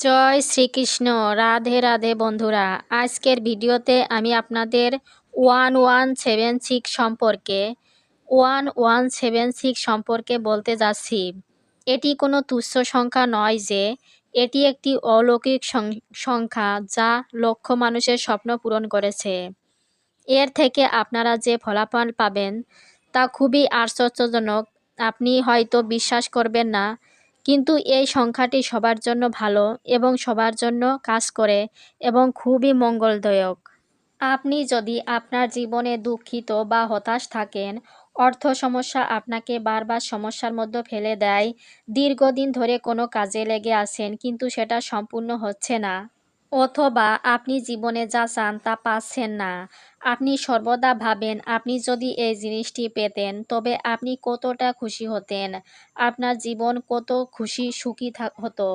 জয় শ্রীকৃষ্ণ। রাধে রাধে বন্ধুরা, আজকের ভিডিওতে আমি আপনাদের ওয়ান ওয়ান সেভেন সিক্স সম্পর্কে, ওয়ান ওয়ান সেভেন সিক্স সম্পর্কে বলতে যাচ্ছি। এটি কোনো তুচ্ছ সংখ্যা নয় যে, এটি একটি অলৌকিক সংখ্যা যা লক্ষ মানুষের স্বপ্ন পূরণ করেছে। এর থেকে আপনারা যে ফলাফল পাবেন তা খুবই আশ্চর্যজনক। আপনি হয়তো বিশ্বাস করবেন না কিন্তু এই সংখ্যাটি সবার জন্য ভালো এবং সবার জন্য কাজ করে এবং খুবই মঙ্গলদায়ক। আপনি যদি আপনার জীবনে দুঃখিত বা হতাশ থাকেন, অর্থ সমস্যা আপনাকে বারবার সমস্যার মধ্যে ফেলে দেয়। দীর্ঘদিন ধরে কোনো কাজে লেগে আছেন কিন্তু সেটা সম্পূর্ণ হচ্ছে না। অথবা আপনি জীবনে যা চান তা পাচ্ছেন না। আপনি সর্বদা ভাবেন, আপনি যদি এই জিনিসটি পেতেন, তবে আপনি কতটা খুশি হতেন? আপনার জীবন কত খুশি সুখী হতো?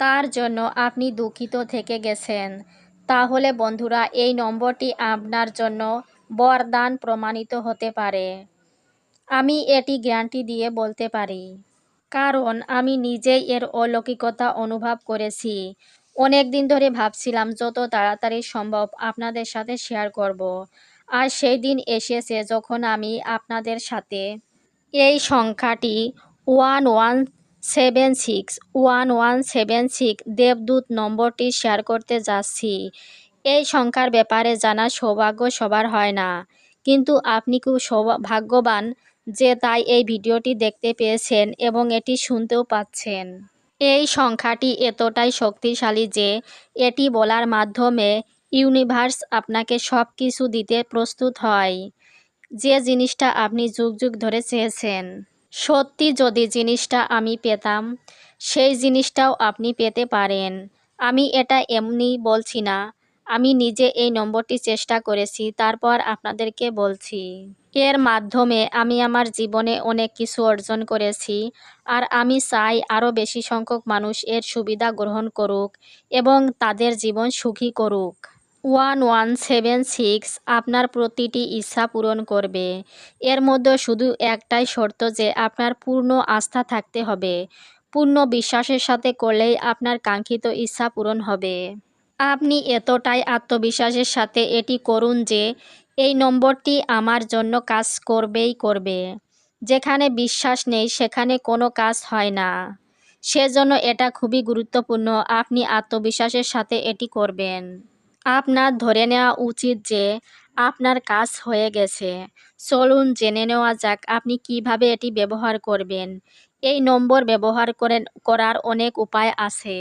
তার জন্য আপনি দুঃখিত থেকে গেছেন। তাহলে বন্ধুরা, এই নম্বরটি আপনার জন্য বরদান প্রমাণিত হতে পারে। আমি এটি গ্যারান্টি দিয়ে বলতে পারি। কারণ আমি নিজেই এর অলৌকিকতা অনুভব করেছি। অনেক দিন ধরে ভাবছিলাম যত তাড়াতাড়ি সম্ভব আপনাদের সাথে শেয়ার করব। আর সেই দিন এসেছে যখন আমি আপনাদের সাথে। এই সংখ্যাটি one one seven six, one one seven six দেবদূত নম্বরটি শেয়ার করতে যাচ্ছি। এই সংখ্যার ব্যাপারে জানা সৌভাগ্য সবার হয় না। কিন্তু আপনি খুব সৌভা- ভাগ্যবান যে তাই এই ভিডিওটি দেখতে পেয়েছেন এবং এটি শুনতেও পাচ্ছেন। এই সংখ্যাটি এতটাই শক্তিশালী যে এটি বলার মাধ্যমে ইউনিভার্স আপনাকে সব কিছু দিতে প্রস্তুত হয়। যে জিনিসটা আপনি যুগ যুগ ধরে চেয়েছেন, সত্যি যদি জিনিসটা আমি পেতাম, সেই জিনিসটাও আপনি পেতে পারেন। আমি এটা এমনি বলছি না, আমি নিজে এই নম্বরটি চেষ্টা করেছি, তারপর আপনাদেরকে বলছি। এর মাধ্যমে আমি আমার জীবনে অনেক কিছু অর্জন করেছি, আর আমি চাই আরও বেশি সংখ্যক মানুষ এর সুবিধা গ্রহণ করুক এবং তাদের জীবন সুখী করুক। ওয়ান ওয়ান সেভেন সিক্স আপনার প্রতিটি ইচ্ছা পূরণ করবে। এর মধ্যে শুধু একটাই শর্ত যে আপনার পূর্ণ আস্থা থাকতে হবে। পূর্ণ বিশ্বাসের সাথে করলেই আপনার কাঙ্ক্ষিত ইচ্ছা পূরণ হবে। আপনি এতটাই আত্মবিশ্বাসের সাথে এটি করুন যে এই নম্বরটি আমার জন্য কাজ করবেই করবে। যেখানে বিশ্বাস নেই, সেখানে কোনো কাজ হয় না। সেজন্য এটা খুবই গুরুত্বপূর্ণ, আপনি আত্মবিশ্বাসের সাথে এটি করবেন। আপনার ধরে নেওয়া উচিত যে আপনার কাজ হয়ে গেছে। চলুন জেনে নেওয়া যাক আপনি কীভাবে এটি ব্যবহার করবেন। এই নম্বর ব্যবহার করেন, করার অনেক উপায় আছে।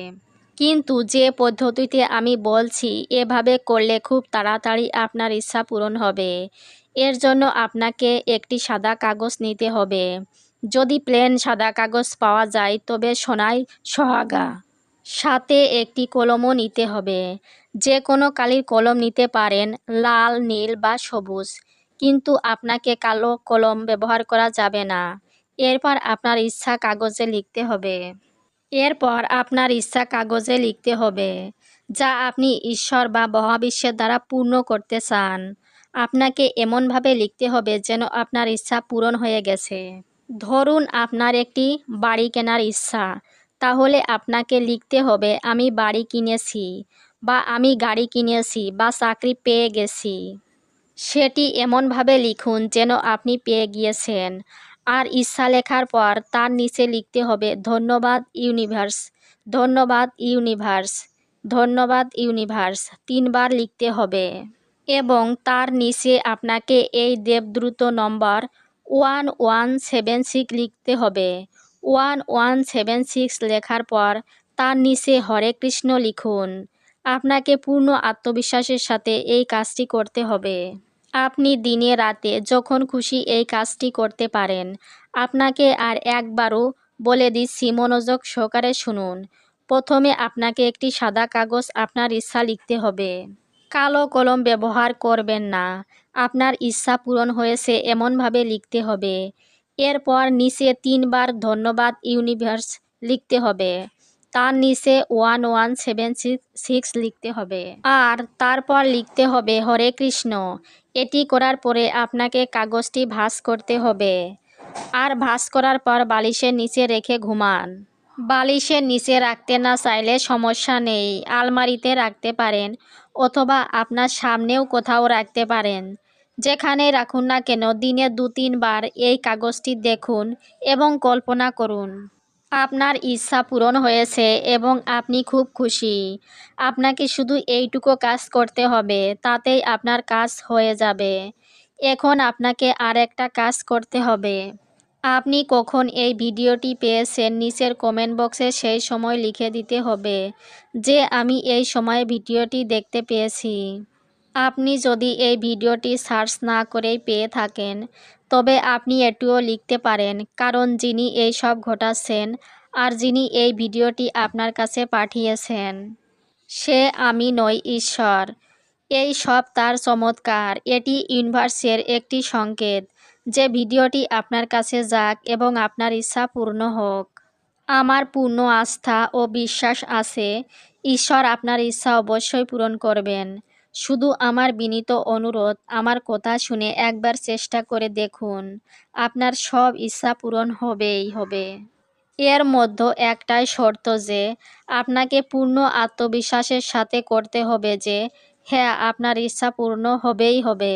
কিন্তু যে পদ্ধতিতে আমি বলছি, এভাবে করলে খুব তাড়াতাড়ি আপনার ইচ্ছা পূরণ হবে। এর জন্য আপনাকে একটি সাদা কাগজ নিতে হবে। যদি প্লেন সাদা কাগজ পাওয়া যায়, তবে সোনাই সোহাগা। সাথে একটি কলমও নিতে হবে। যে কোনো কালির কলম নিতে পারেন, লাল, নীল বা সবুজ। কিন্তু আপনাকে কালো কলম ব্যবহার করা যাবে না। এরপর আপনার ইচ্ছা কাগজে লিখতে হবে। এরপর আপনার ইচ্ছা কাগজে লিখতে হবে, যা আপনি ঈশ্বর বা মহাবিশ্বের দ্বারা পূর্ণ করতে চান। আপনাকে এমনভাবে লিখতে হবে যেন আপনার ইচ্ছা পূরণ হয়ে গেছে। ধরুন আপনার একটি বাড়ি কেনার ইচ্ছা, তাহলে আপনাকে লিখতে হবে, আমি বাড়ি কিনেছি বা আমি গাড়ি কিনেছি বা চাকরি পেয়ে গেছি। সেটি এমনভাবে লিখুন যেন আপনি পেয়ে গিয়েছেন। আর ইচ্ছা লেখার পর তার নিচে লিখতে হবে, ধন্যবাদ ইউনিভার্স ধন্যবাদ ইউনিভার্স ধন্যবাদ ইউনিভার্স। তিনবার লিখতে হবে। এবং তার নিচে আপনাকে এই দেবদ্রুত number one one seven six লিখতে হবে। ওয়ান ওয়ান সেভেন সিক্স লেখার পর তার নিচে হরে কৃষ্ণ লিখুন। আপনাকে পূর্ণ আত্মবিশ্বাসের সাথে এই কাজটি করতে হবে। আপনি দিনে রাতে যখন খুশি এই কাজটি করতে পারেন। আপনাকে আর একবারও বলে দিচ্ছি মনোযোগ সহকারে শুনুন। প্রথমে আপনাকে একটি সাদা কাগজ আপনার ইচ্ছা লিখতে হবে। কালো কলম ব্যবহার করবেন না। আপনার ইচ্ছা পূরণ হয়েছে এমনভাবে লিখতে হবে। এরপর নিচে তিনবার ধন্যবাদ ইউনিভার্স লিখতে হবে। তার নিচে ওয়ান ওয়ান সেভেন সিক্স লিখতে হবে। আর তারপর লিখতে হবে হরে কৃষ্ণ। এটি করার পরে আপনাকে কাগজটি ভাস করতে হবে। আর ভাস করার পর বালিশের নিচে রেখে ঘুমান। বালিশের নিচে রাখতে না চাইলে সমস্যা নেই। আলমারিতে রাখতে পারেন অথবা আপনার সামনেও কোথাও রাখতে পারেন। যেখানে রাখুন না কেন, দিনে দু তিনবার এই কাগজটি দেখুন এবং কল্পনা করুন। আপনার ইচ্ছা পূরণ হয়েছে এবং আপনি খুব খুশি। আপনাকে শুধু এইটুকু কাজ করতে হবে, তাতেই আপনার কাজ হয়ে যাবে। এখন আপনাকে আর একটা কাজ করতে হবে। আপনি কখন এই ভিডিওটি পেয়েছেন নিচের কমেন্ট বক্সে সেই সময় লিখে দিতে হবে, যে আমি এই সময়ে ভিডিওটি দেখতে পেয়েছি। আপনি যদি এই ভিডিওটি সার্চ না করেই পেয়ে থাকেন, তবে আপনি এটিও লিখতে পারেন, কারণ যিনি এই সব ঘটাচ্ছেন আর যিনি এই ভিডিওটি আপনার কাছে পাঠিয়েছেন, সে আমি নই ঈশ্বর। এই সব তার চমৎকার, এটি ইউনিভার্সের একটি সংকেত, যে ভিডিওটি আপনার কাছে যাক এবং আপনার ইচ্ছা পূর্ণ হোক। আমার পূর্ণ আস্থা ও বিশ্বাস আছে, ঈশ্বর আপনার ইচ্ছা অবশ্যই পূরণ করবেন। শুধু আমার বিনীত অনুরোধ, আমার কথা শুনে একবার চেষ্টা করে দেখুন, আপনার সব ইচ্ছা পূরণ হবেই হবে। এর মধ্যে একটাই শর্ত যে, আপনাকে পূর্ণ আত্মবিশ্বাসের সাথে করতে হবে যে হ্যাঁ আপনার ইচ্ছা পূর্ণ হবেই হবে।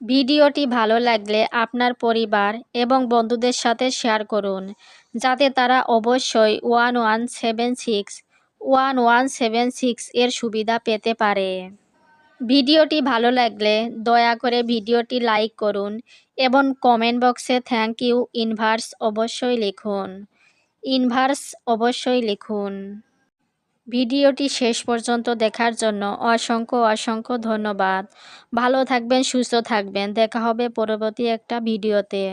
ভিডিওটি ভালো লাগলে আপনার পরিবার এবং বন্ধুদের সাথে শেয়ার করুন, যাতে তারা অবশ্যই one one seven six, one one seven six এর সুবিধা পেতে পারে। ভিডিওটি ভালো লাগলে দয়া করে ভিডিওটি লাইক করুন এবং কমেন্ট বক্সে থ্যাংক ইউ ইনভার্স অবশ্যই লিখুন। ইনভার্স অবশ্যই লিখুন। ভিডিওটি শেষ পর্যন্ত দেখার জন্য অসংখ্য অসংখ্য ধন্যবাদ। ভালো থাকবেন, সুস্থ থাকবেন। দেখা হবে পরবর্তী একটা ভিডিওতে।